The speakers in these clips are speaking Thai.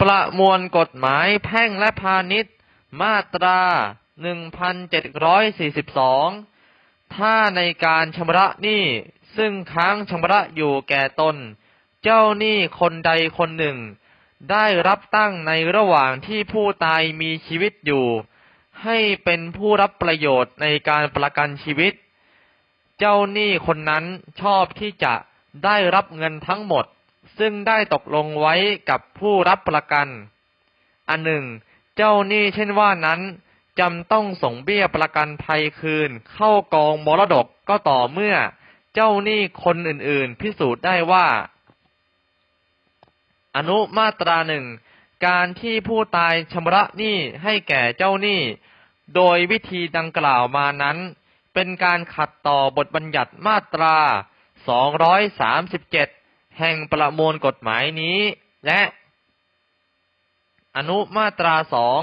ประมวลกฎหมายแพ่งและพาณิชย์ มาตรา1742ถ้าในการชำระหนี้ซึ่งค้างชำระอยู่แก่ตน เจ้าหนี้คนใดคนหนึ่ง ได้รับตั้งในระหว่างที่ผู้ตายมีชีวิตอยู่ ให้เป็นผู้รับประโยชน์ในการประกันชีวิต เจ้าหนี้คนนั้นชอบที่จะได้รับเงินทั้งหมด ซึ่งได้ตกลงไว้กับผู้รับประกัน อันหนึ่ง เจ้าหนี้เช่นว่านั้นจำต้องส่งเบี้ยประกันภัยคืน เข้ากองมรดกก็ต่อเมื่อ เจ้าหนี้คนอื่นๆ พิสูจน์ได้ว่า อนุมาตราหนึ่ง การที่ผู้ตายชำระหนี้ให้แก่เจ้าหนี้ โดยวิธีดังกล่าวมานั้น เป็นการขัดต่อบทบัญญัติมาตรา 237 แห่งประมวลกฎหมายนี้ และอนุมาตราสอง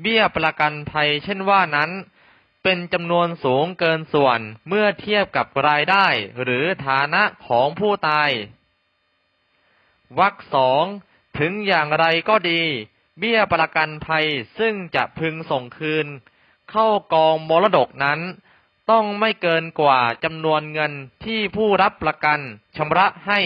เบี้ยประกันภัยเช่นว่านั้น เป็นจำนวนสูงเกินส่วนเมื่อเทียบกับรายได้หรือฐานะของผู้ตายวรรคสองถึงอย่างไรก็ดี เบี้ยประกันภัยซึ่งจะพึงส่งคืน เข้ากองมรดกนั้น ต้องไม่เกินกว่าจำนวนเงินที่ผู้รับประกันชำระให้